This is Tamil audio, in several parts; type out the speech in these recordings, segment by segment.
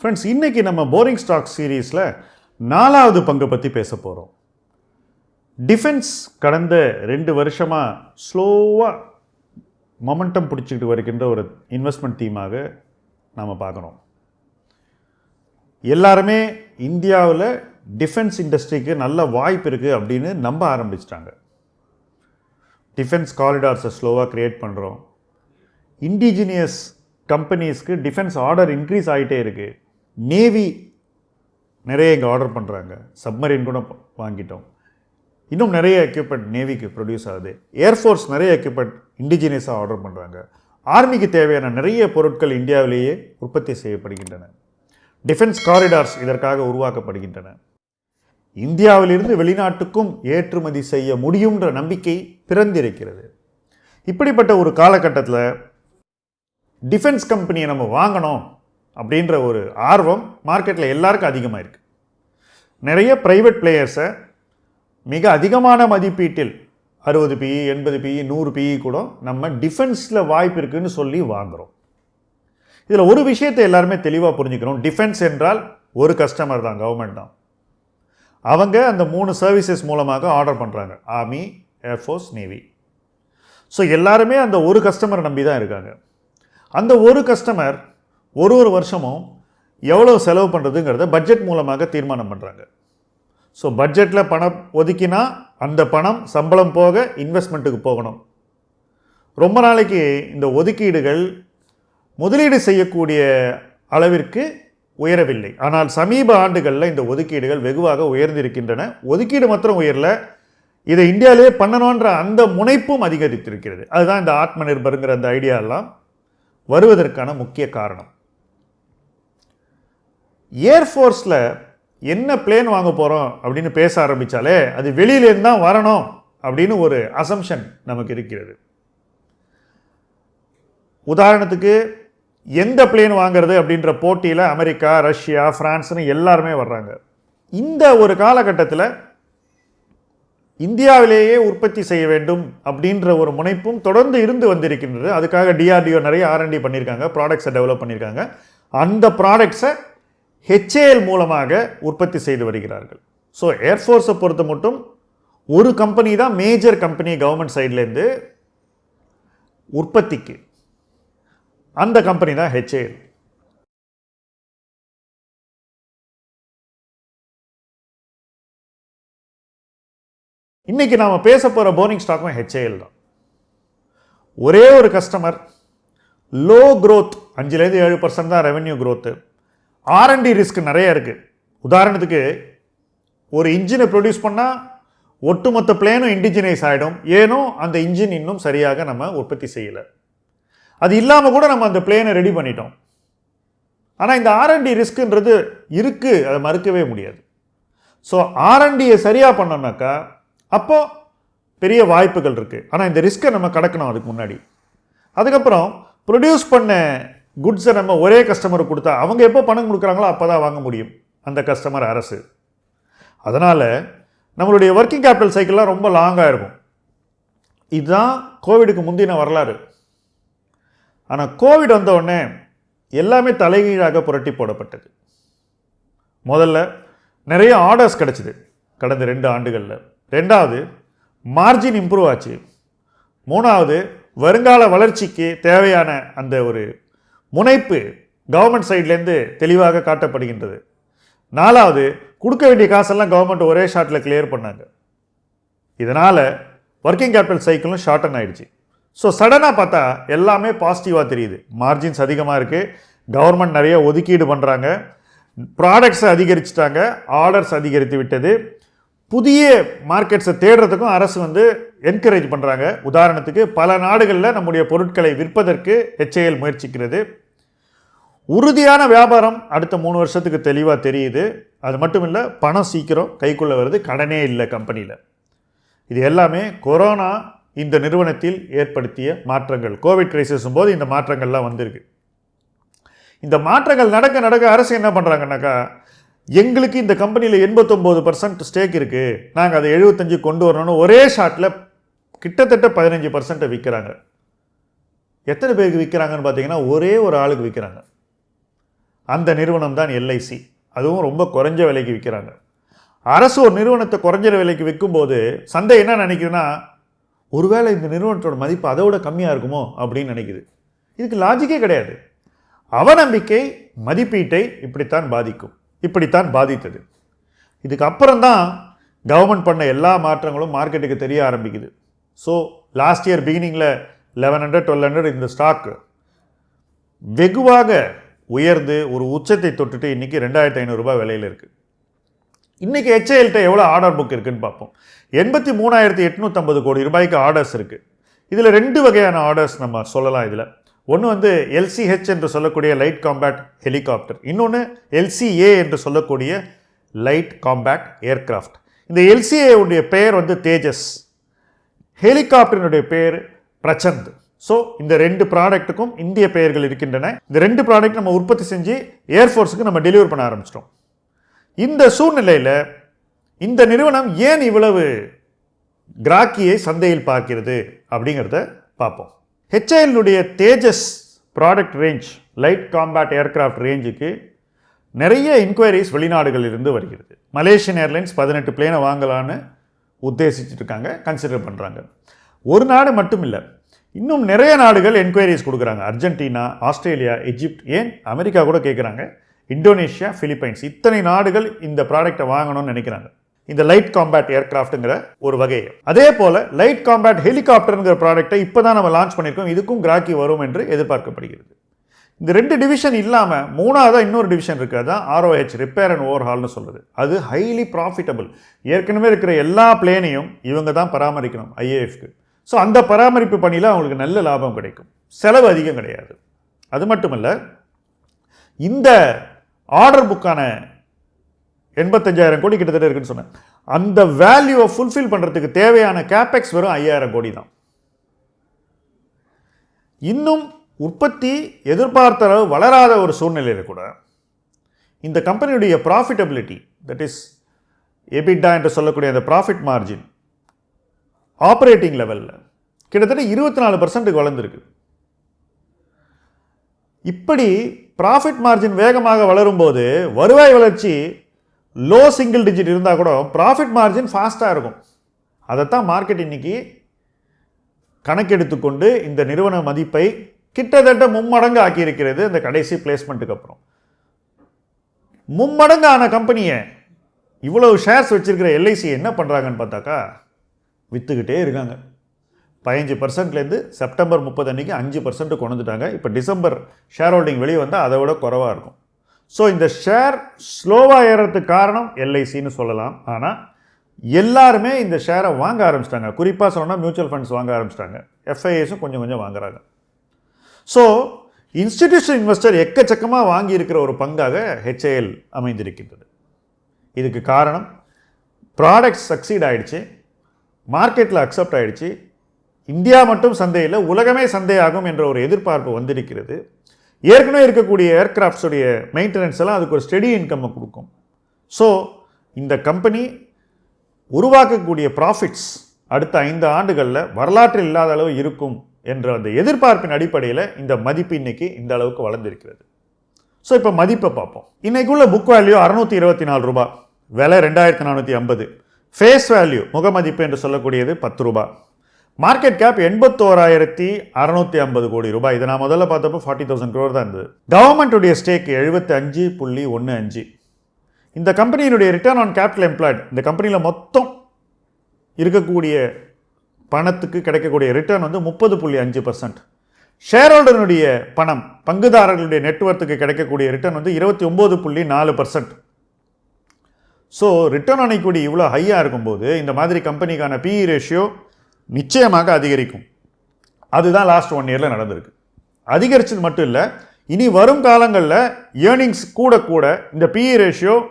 ஃப்ரெண்ட்ஸ் இன்னைக்கு நம்ம போரிங் ஸ்டாக் சீரீஸில் நாலாவது பங்கு பற்றி பேச போகிறோம் டிஃபென்ஸ் கடந்த ரெண்டு வருஷமாக ஸ்லோவாக மொமெண்டம் பிடிச்சிக்கிட்டு வருகின்ற ஒரு இன்வெஸ்ட்மெண்ட் தீமாக நாம் பார்க்குறோம். எல்லாருமே இந்தியாவில் டிஃபென்ஸ் இண்டஸ்ட்ரிக்கு நல்ல வாய்ப்பு இருக்குது அப்படின்னு நம்ப ஆரம்பிச்சிட்டாங்க. டிஃபென்ஸ் காரிடார்ஸை ஸ்லோவாக க்ரியேட் பண்ணுறோம் இண்டிஜினியஸ் கம்பெனிஸ்க்கு டிஃபென்ஸ் ஆர்டர் இன்க்ரீஸ் ஆகிட்டே இருக்குது நேவி நிறைய இங்கே ஆர்டர் பண்ணுறாங்க சப்மரீன் கூட வாங்கிட்டோம். இன்னும் நிறைய எக்யூப்மெண்ட் நேவிக்கு ப்ரொடியூஸ் ஆகுது. ஏர்ஃபோர்ஸ் நிறைய எக்யூப்மெண்ட் இண்டிஜினியஸாக ஆர்டர் பண்ணுறாங்க ஆர்மிக்கு தேவையான நிறைய பொருட்கள் இந்தியாவிலேயே உற்பத்தி செய்யப்படுகின்றன. டிஃபென்ஸ் காரிடார்ஸ் இதற்காக உருவாக்கப்படுகின்றன. இந்தியாவிலிருந்து வெளிநாட்டுக்கும் ஏற்றுமதி செய்ய முடியுன்ற நம்பிக்கை பிறந்திருக்கிறது. இப்படிப்பட்ட ஒரு காலகட்டத்தில் டிஃபென்ஸ் கம்பெனியை நம்ம வாங்கணும். அப்படின்ற ஒரு ஆர்வம் மார்க்கெட்டில் எல்லாருக்கும் அதிகமாக இருக்குது நிறைய ப்ரைவேட் பிளேயர்ஸை மிக அதிகமான மதிப்பீட்டில் அறுபது பிஇ எண்பது பிஇ நூறு பிஇ கூட நம்ம டிஃபென்ஸில் வாய்ப்பு இருக்குதுன்னு சொல்லி வாங்குகிறோம் இதில் ஒரு விஷயத்தை எல்லாருமே தெளிவாக புரிஞ்சுக்கிறோம் டிஃபென்ஸ் என்றால் ஒரு கஸ்டமர் தான் கவர்மெண்ட் தான். அவங்க அந்த மூணு சர்வீசஸ் மூலமாக ஆர்டர் பண்ணுறாங்க ஆர்மி ஏர்ஃபோர்ஸ் நேவி ஸோ எல்லாருமே அந்த ஒரு கஸ்டமரை நம்பி தான் இருக்காங்க. அந்த ஒரு கஸ்டமர் ஒரு ஒரு வருஷமும் எவ்வளோ செலவு பண்ணுறதுங்கிறத பட்ஜெட் மூலமாக தீர்மானம் பண்ணுறாங்க ஸோ பட்ஜெட்டில் பணம் ஒதுக்கினா அந்த பணம் சம்பளம் போக இன்வெஸ்ட்மெண்ட்டுக்கு போகணும். ரொம்ப நாளைக்கு இந்த ஒதுக்கீடுகள் முதலீடு செய்யக்கூடிய அளவிற்கு உயரவில்லை. ஆனால் சமீப ஆண்டுகளில் இந்த ஒதுக்கீடுகள் வெகுவாக உயர்ந்திருக்கின்றன. ஒதுக்கீடு மாத்திரம் உயரல இதை இந்தியாவிலே பண்ணணுன்ற அந்த முனைப்பும் அதிகரித்திருக்கிறது. அதுதான் இந்த ஆத்ம நிர்பருங்கிற அந்த ஐடியா எல்லாம் வருவதற்கான முக்கிய காரணம். ஏர்ஃபோர்ஸில் என்ன பிளேன் வாங்க போகிறோம் அப்படின்னு பேச ஆரம்பித்தாலே அது வெளியிலேருந்து தான் வரணும் அப்படின்னு ஒரு அசம்ஷன் நமக்கு இருக்கிறது. உதாரணத்துக்கு எந்த பிளேன் வாங்குறது அப்படின்ற போட்டியில் அமெரிக்கா ரஷ்யா ஃப்ரான்ஸ்னு எல்லாருமே வர்றாங்க. இந்த ஒரு காலகட்டத்தில் இந்தியாவிலேயே உற்பத்தி செய்ய வேண்டும் அப்படின்ற ஒரு முனைப்பும் தொடர்ந்து இருந்து வந்திருக்கின்றது. அதுக்காக டிஆர்டிஓ நிறைய ஆர்என்டி பண்ணியிருக்காங்க ப்ராடக்ட்ஸை டெவலப் பண்ணியிருக்காங்க. அந்த ப்ராடக்ட்ஸை ஹெச்ஏஎல் மூலமாக உற்பத்தி செய்து வருகிறார்கள். ஸோ ஏர்ஃபோர்ஸை பொறுத்த மட்டும் ஒரு கம்பெனி தான் மேஜர் கம்பெனி கவர்மெண்ட் சைட்லேருந்து உற்பத்திக்கு. அந்த கம்பெனி தான் ஹெச்ஏஎல் இன்னைக்கு நாம் பேச போகிற போனிங் ஸ்டாக்கும் ஹெச்ஏஎல் தான். ஒரே ஒரு கஸ்டமர் லோ க்ரோத் அஞ்சுலேருந்து ஏழு பர்சன்ட் தான் ரெவென்யூ க்ரோத்து ஆர்என்டி ரிஸ்க் நிறைய இருக்குது உதாரணத்துக்கு ஒரு இன்ஜினை ப்ரொடியூஸ் பண்ணால் ஒட்டுமொத்த பிளேனும் இண்டிஜினைஸ் ஆகிடும் ஏனோ அந்த இன்ஜின் இன்னும் சரியாக நம்ம உற்பத்தி செய்யலை. அது இல்லாமல் கூட நம்ம அந்த பிளேனை ரெடி பண்ணிட்டோம். ஆனால் இந்த ஆர்என்டி ரிஸ்க்குன்றது இருக்குது அதை மறுக்கவே முடியாது. ஸோ ஆர்என்டியை சரியாக பண்ணோம்னாக்கா அப்போது பெரிய வாய்ப்புகள் இருக்குது ஆனால் இந்த ரிஸ்க்கை நம்ம கடக்கணும் அதுக்கு முன்னாடி. அதுக்கப்புறம் ப்ரொடியூஸ் பண்ண குட்ஸை நம்ம ஒரே கஸ்டமருக்கு கொடுத்தா அவங்க எப்போ பணம் கொடுக்குறாங்களோ அப்போ தான் வாங்க முடியும். அந்த கஸ்டமர் அரசு. அதனால் நம்மளுடைய ஒர்க்கிங் கேபிட்டல் சைக்கிள்லாம் ரொம்ப லாங்காக இருக்கும். இதுதான் கோவிடுக்கு முந்தின வரலாறு. ஆனால் கோவிட் வந்த உடனே எல்லாமே தலைகீழாக புரட்டி போடப்பட்டது. முதல்ல நிறைய ஆர்டர்ஸ் கிடச்சிது கடந்த ரெண்டு ஆண்டுகளில். ரெண்டாவது மார்ஜின் இம்ப்ரூவ் ஆச்சு. மூணாவது வருங்கால வளர்ச்சிக்கு தேவையான அந்த ஒரு முனைப்பு கவர்மெண்ட் சைட்லேருந்து தெளிவாக காட்டப்படுகின்றது. நாலாவது கொடுக்க வேண்டிய காசெல்லாம் கவர்மெண்ட் ஒரே ஷாட்டில் கிளியர் பண்ணாங்க. இதனால் ஒர்க்கிங் கேபிட்டல் சைக்கிளும் ஷார்டன் ஆகிடுச்சு ஸோ சடனாக பார்த்தா எல்லாமே பாசிட்டிவாக தெரியுது. மார்ஜின்ஸ் அதிகமாக இருக்குது கவர்மெண்ட் நிறைய ஒதுக்கீடு பண்ணுறாங்க ப்ராடக்ட்ஸை அதிகரிச்சிட்டாங்க. ஆர்டர்ஸ் அதிகரித்து விட்டது. புதிய மார்க்கெட்ஸை தேடுறதுக்கும் அரசு வந்து என்கரேஜ் பண்ணுறாங்க உதாரணத்துக்கு பல நாடுகளில் நம்முடைய பொருட்களை விற்பதற்கு ஹெச்ஏஎல் முயற்சிக்கிறது. உறுதியான வியாபாரம் அடுத்த மூணு வருஷத்துக்கு தெளிவாக தெரியுது. அது மட்டும் இல்லை பணம் சீக்கிரம் கைக்குள்ளே வருது கடனே இல்லை கம்பெனியில் இது எல்லாமே கொரோனா இந்த நிறுவனத்தில் ஏற்படுத்திய மாற்றங்கள். கோவிட் கிரைசிஸும் போது இந்த மாற்றங்கள்லாம் வந்திருக்கு. இந்த மாற்றங்கள் நடக்க நடக்க அரசு என்ன பண்ணுறாங்கன்னாக்கா எங்களுக்கு இந்த கம்பெனியில் எண்பத்தொம்போது பர்சன்ட் ஸ்டேக் இருக்குது நாங்கள் அதை எழுபத்தஞ்சு கொண்டு வரணும்னு ஒரே ஷாட்டில் கிட்டத்தட்ட பதினஞ்சு பர்சன்ட்டை விற்கிறாங்க எத்தனை பேருக்கு விற்கிறாங்கன்னு பார்த்தீங்கன்னா ஒரே ஒரு ஆளுக்கு விற்கிறாங்க அந்த நிறுவனம் தான் எல்ஐசி. அதுவும் ரொம்ப குறைஞ்ச விலைக்கு விற்கிறாங்க அரசு ஒரு நிறுவனத்தை குறைஞ்ச விலைக்கு விற்கும்போது சந்தை என்ன நினைக்குதுன்னா ஒருவேளை இந்த நிறுவனத்தோட மதிப்பு அதை விட கம்மியாக இருக்குமோ அப்படின்னு நினைக்குது. இதுக்கு லாஜிக்கே கிடையாது. அவநம்பிக்கை மதிப்பீட்டை இப்படித்தான் பாதிக்கும். இப்படித்தான் பாதித்தது. இதுக்கு அப்புறம்தான் கவர்மெண்ட் பண்ண எல்லா மாற்றங்களும் மார்க்கெட்டுக்கு தெரிய ஆரம்பிக்குது. ஸோ லாஸ்ட் இயர் பிகினிங்கில் லெவன் ஹண்ட்ரட் டுவெல் ஹண்ட்ரட் இந்த ஸ்டாக் வெகுவாக உயர்ந்து ஒரு உச்சத்தை தொட்டுட்டு இன்றைக்கி ரெண்டாயிரத்தி ஐநூறுரூபா விலையில் இருக்குது இன்றைக்கி ஹெச்ஏஎல்கிட்ட எவ்வளோ ஆர்டர் புக் இருக்குதுன்னு பார்ப்போம். எண்பத்தி மூணாயிரத்தி எட்நூற்றம்பது கோடி ரூபாய்க்கு ஆர்டர்ஸ் இருக்குது இதில் ரெண்டு வகையான ஆர்டர்ஸ் நம்ம சொல்லலாம் இதில். ஒன்று வந்து எல்சிஹெச் என்று சொல்லக்கூடிய லைட் காம்பேட் ஹெலிகாப்டர் இன்னொன்று எல்சிஏ என்று சொல்லக்கூடிய லைட் காம்பேட் ஏர்க்ராஃப்ட் இந்த எல்சிஏ உடைய பெயர் வந்து தேஜஸ். ஹெலிகாப்டரினுடைய பேர் பிரச்சந்த் ஸோ இந்த ரெண்டு ப்ராடக்ட்டுக்கும் இந்திய பெயர்கள் இருக்கின்றன. இந்த ரெண்டு ப்ராடக்ட் நம்ம உற்பத்தி செஞ்சு ஏர்ஃபோர்ஸுக்கு நம்ம டெலிவர் பண்ண ஆரம்பிச்சிட்டோம். இந்த சூழ்நிலையில் இந்த நிறுவனம் ஏன் இவ்வளவு கிராக்கியை சந்தையில் பார்க்கிறது அப்படிங்கிறத பார்ப்போம். ஹெச்ஐஎல்னுடைய Tejas product range light combat aircraft ரேஞ்சுக்கு நிறைய இன்கொயரிஸ் வெளிநாடுகளிலிருந்து வருகிறது. மலேசியன் ஏர்லைன்ஸ் பதினெட்டு பிளேனை வாங்கலான்னு உத்தேசிச்சிருக்காங்க கன்சிடர் பண்ணுறாங்க ஒரு நாடு மட்டும் இல்லை இன்னும் நிறைய நாடுகள் என்கொயரிஸ் கொடுக்குறாங்க. அர்ஜென்டினா ஆஸ்திரேலியா எஜிப்ட் ஏன்? அமெரிக்கா கூட கேட்குறாங்க இந்தோனேஷியா ஃபிலிப்பைன்ஸ் இத்தனை நாடுகள் இந்த ப்ராடக்ட்டை வாங்கணும்னு நினைக்கிறாங்க. இந்த லைட் காம்பேட் ஏர்க்ராஃப்ட்டுங்கிற ஒரு வகையை. அதே போல் லைட் காம்பேட் ஹெலிகாப்டருங்கிற ப்ராடக்ட்டை இப்போ தான் நம்ம லான்ச் பண்ணியிருக்கோம். இதுக்கும் கிராக்கி வரும் என்று எதிர்பார்க்கப்படுகிறது. இந்த ரெண்டு டிவிஷன் இல்லாமல் மூணாவதாக இன்னொரு டிவிஷன் இருக்குது அதான் ஆர்ஓஹெச் ரிப்பேர் அண்ட் ஓவர்ஹால்னு சொல்கிறது அது ஹைலி ப்ராஃபிட்டபிள் ஏற்கனவே இருக்கிற எல்லா பிளேனையும் இவங்க தான் பராமரிக்கணும் ஐஏஎஃப்க்கு ஸோ அந்த பராமரிப்பு பணியில் அவங்களுக்கு நல்ல லாபம் கிடைக்கும். செலவு அதிகம் கிடையாது. அது மட்டுமல்ல இந்த ஆர்டர் புக்கான எண்பத்தஞ்சாயிரம் கோடி கிட்டத்தட்ட இருக்குன்னு சொன்னேன். அந்த வேல்யூவை ஃபுல்ஃபில் பண்ணுறதுக்கு தேவையான கேபெக்ஸ் வெறும் ஐயாயிரம் கோடி தான். இன்னும் உற்பத்தி எதிர்பார்த்த அளவு வளராத ஒரு சூழ்நிலையில் கூட இந்த கம்பெனியுடைய ப்ராஃபிட்டபிலிட்டி தட் இஸ் எபிட்டா என்று சொல்லக்கூடிய அந்த ப்ராஃபிட் மார்ஜின் ஆப்ரேட்டிங் லெவலில் கிட்டத்தட்ட இருபத்தி நாலு பர்சன்ட்டுக்கு வளர்ந்துருக்கு. இப்படி ப்ராஃபிட் மார்ஜின் வேகமாக வளரும்போது வருவாய் வளர்ச்சி லோ சிங்கிள் டிஜிட் இருந்தால் கூட ப்ராஃபிட் மார்ஜின் ஃபாஸ்ட்டாக இருக்கும். அதைத்தான் மார்க்கெட் இன்னைக்கு கணக்கெடுத்துக்கொண்டு இந்த நிறுவன மதிப்பை கிட்டத்தட்ட மும்மடங்கு ஆக்கியிருக்கிறது இந்த கடைசி பிளேஸ்மெண்ட்டுக்கு அப்புறம். மும்மடங்கு ஆன கம்பெனியை இவ்வளவு ஷேர்ஸ் வச்சுருக்கிற எல்ஐசி என்ன பண்ணுறாங்கன்னு பார்த்தாக்கா விற்றுக்கிட்டே இருக்காங்க. பதினஞ்சு பர்சன்ட்லேருந்து செப்டம்பர் முப்பது அன்றைக்கி அஞ்சு பர்சன்ட்டு கொண்டுட்டாங்க இப்போ டிசம்பர் ஷேர் ஹோல்டிங் வெளியே வந்தால் அதை விட குறைவாக இருக்கும். ஸோ இந்த ஷேர் ஸ்லோவாக ஏறுறதுக்கு காரணம் எல்ஐசின்னு சொல்லலாம். ஆனால் எல்லாருமே இந்த ஷேரை வாங்க ஆரம்பிச்சிட்டாங்க. குறிப்பாக சொன்னால் மியூச்சுவல் ஃபண்ட்ஸ் வாங்க ஆரம்பிச்சிட்டாங்க. எஃப்ஐஎஸும் கொஞ்சம் கொஞ்சம் வாங்குறாங்க. ஸோ இன்ஸ்டிடியூஷன் இன்வெஸ்டர் எக்கச்சக்கமாக வாங்கியிருக்கிற ஒரு பங்காக ஹெச்ஏஎல் அமைந்திருக்கின்றது. இதுக்கு காரணம் ப்ராடக்ட்ஸ் சக்சீட் ஆகிடுச்சு மார்க்கெட்டில் அக்செப்ட் ஆகிடுச்சு இந்தியா மட்டும் சந்தையில் உலகமே சந்தையாகும் என்ற ஒரு எதிர்பார்ப்பு வந்திருக்கிறது. ஏற்கனவே இருக்கக்கூடிய ஏர்கிராஃப்ட்ஸுடைய மெயின்டெனன்ஸ் எல்லாம் அதுக்கு ஒரு ஸ்டெடி இன்கம்மை கொடுக்கும். ஸோ இந்த கம்பெனி உருவாக்கக்கூடிய ப்ராஃபிட்ஸ் அடுத்த ஐந்து ஆண்டுகளில் வரலாற்றில் இல்லாத அளவு இருக்கும் என்ற அந்த எதிர்பார்ப்பின் அடிப்படையில் இந்த மதிப்பு இன்னைக்கு இந்த அளவுக்கு வளர்ந்திருக்கிறது. ஸோ இப்போ மதிப்பை பார்ப்போம். இன்னைக்குள்ள புக் வேல்யூ அறநூற்றி இருபத்தி நாலு ரூபா விலை ரெண்டாயிரத்தி நானூற்றி ஐம்பது. ஃபேஸ் வேல்யூ முகமதிப்பு என்று சொல்லக்கூடியது பத்து ரூபா. மார்க்கெட் கேப் எண்பத்தோராயிரத்தி அறநூற்றி ஐம்பது கோடி ரூபாய். இதை நான் முதல்ல பார்த்தப்போ ஃபார்ட்டி தௌசண்ட் க்ரோர் தான் இருந்தது. கவர்மெண்ட்டுடைய ஸ்டேக் எழுபத்தி அஞ்சு புள்ளி ஒன்று அஞ்சு. இந்த கம்பெனியினுடைய ரிட்டர்ன் ஆன் கேபிட்டல் எம்ப்ளாய்டு இந்த கம்பெனியில் மொத்தம் இருக்கக்கூடிய பணத்துக்கு கிடைக்கக்கூடிய ரிட்டர்ன் வந்து முப்பது புள்ளி அஞ்சு பர்சன்ட் ஷேர் ஹோல்டருடைய பணம் பங்குதாரர்களுடைய நெட்ஒர்த்துக்கு கிடைக்கக்கூடிய ரிட்டர்ன் வந்து இருபத்தி ஒம்பது புள்ளி நாலு பர்சன்ட் ஸோ ரிட்டர்ன் ஆன் இவ்வளோ ஹையாக இருக்கும்போது இந்த மாதிரி கம்பெனிக்கான பிஇ ரேஷியோ நிச்சயமாக அதிகரிக்கும். அதுதான் லாஸ்ட் ஒன் இயரில் நடந்திருக்கு. அதிகரிச்சது மட்டும் இல்லை இனி வரும் காலங்களில் ஏர்னிங்ஸ் கூட கூட இந்த பிஇ ரேஷியோ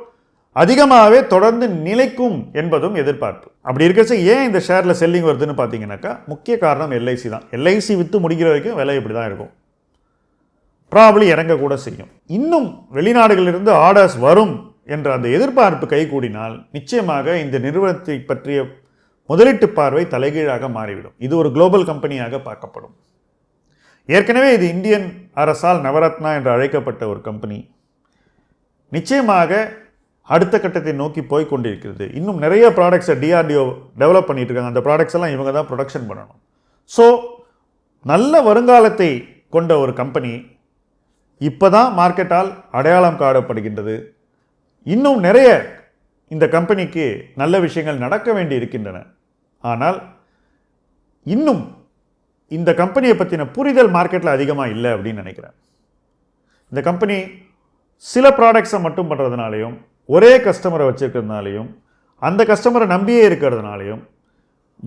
அதிகமாகவே தொடர்ந்து நிலைக்கும் என்பதும் எதிர்பார்ப்பு. அப்படி இருக்கச்ச ஏன் இந்த ஷேரில் செல்லிங் வருதுன்னு பார்த்தீங்கன்னாக்கா முக்கிய காரணம் எல்ஐசி தான். எல்ஐசி விற்று முடிக்கிற வரைக்கும் விலை இப்படி தான் இருக்கும். ப்ராப்ளி இறங்கக்கூட செய்யும். இன்னும் வெளிநாடுகளிலிருந்து ஆர்டர்ஸ் வரும் என்ற அந்த எதிர்பார்ப்பு கைகூடினால் நிச்சயமாக இந்த நிறுவனத்தை பற்றிய முதலீட்டு பார்வை தலைகீழாக மாறிவிடும். இது ஒரு குளோபல் கம்பெனியாக பார்க்கப்படும். ஏற்கனவே இது இந்தியன் அரசால் நவரத்னா என்று அழைக்கப்பட்ட ஒரு கம்பெனி நிச்சயமாக அடுத்த கட்டத்தை நோக்கி போய் கொண்டிருக்கிறது இன்னும் நிறைய ப்ராடக்ட்ஸை டிஆர்டிஓ டெவலப் பண்ணிகிட்டு இருக்காங்க அந்த ப்ராடக்ட்ஸ் எல்லாம் இவங்க தான் ப்ரொடக்ஷன் பண்ணணும். ஸோ நல்ல வருங்காலத்தை கொண்ட ஒரு கம்பெனி இப்போ தான் மார்க்கெட்டால் அடையாளம் காணப்படுகின்றது. இன்னும் நிறைய இந்த கம்பெனிக்கு நல்ல விஷயங்கள் நடக்க வேண்டி இருக்கின்றன. ஆனால் இன்னும் இந்த கம்பெனியை பற்றின புரிதல் மார்க்கெட்டில் அதிகமாக இல்லை அப்படின்னு நினைக்கிறேன். இந்த கம்பெனி சில ப்ராடக்ட்ஸை மட்டும் பண்ணுறதுனாலையும் ஒரே கஸ்டமரை வச்சுருக்கிறதுனாலையும் அந்த கஸ்டமரை நம்பியே இருக்கிறதுனாலையும்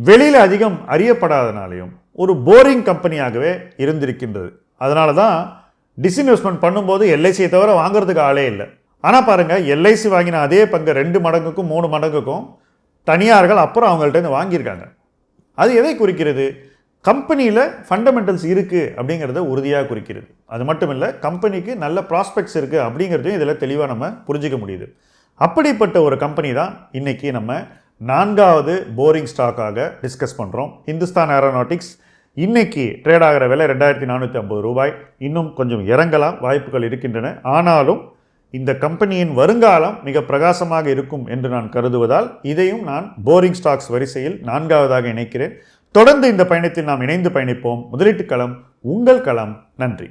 வெளியில் அதிகம் அறியப்படாதனாலையும் ஒரு போரிங் கம்பெனியாகவே இருந்திருக்கின்றது. அதனால தான் டிஸ்இன்வெஸ்ட்மெண்ட் பண்ணும்போது எல்ஐசியை தவிர வாங்குறதுக்கு ஆளே இல்லை. ஆனால் பாருங்கள் எல்ஐசி வாங்கின அதே பங்கு ரெண்டு மடங்குக்கும் மூணு மடங்குக்கும் தனியார்கள் அப்புறம் அவங்கள்ட்ட இருந்து வாங்கியிருக்காங்க. அது எதை குறிக்கிறது? கம்பெனியில் ஃபண்டமெண்டல்ஸ் இருக்குது அப்படிங்கிறத உறுதியாக குறிக்கிறது. அது மட்டும் இல்லை கம்பெனிக்கு நல்ல ப்ராஸ்பெக்ட்ஸ் இருக்குது அப்படிங்கிறதையும் இதில் தெளிவாக நம்ம புரிஞ்சிக்க முடியுது. அப்படிப்பட்ட ஒரு கம்பெனி தான் இன்றைக்கி நம்ம நான்காவது போரிங் ஸ்டாக்காக டிஸ்கஸ் பண்ணுறோம் ஹிந்துஸ்தான் ஏரோநாட்டிக்ஸ் இன்னைக்கு ட்ரேட் ஆகிற விலை ரெண்டாயிரத்தி நானூற்றி ஐம்பது ரூபாய். இன்னும் கொஞ்சம் இறங்கலாம் வாய்ப்புகள் இருக்கின்றன. ஆனாலும் இந்த கம்பெனியின் வருங்காலம் மிக பிரகாசமாக இருக்கும் என்று நான் கருதுவதால் இதையும் நான் போரிங் ஸ்டாக்ஸ் வரிசையில் நான்காவதாக இணைக்கிறேன். தொடர்ந்து இந்த பயணத்தில் நாம் இணைந்து பயணிப்போம். முதலீட்டு களம் உங்கள் களம். நன்றி.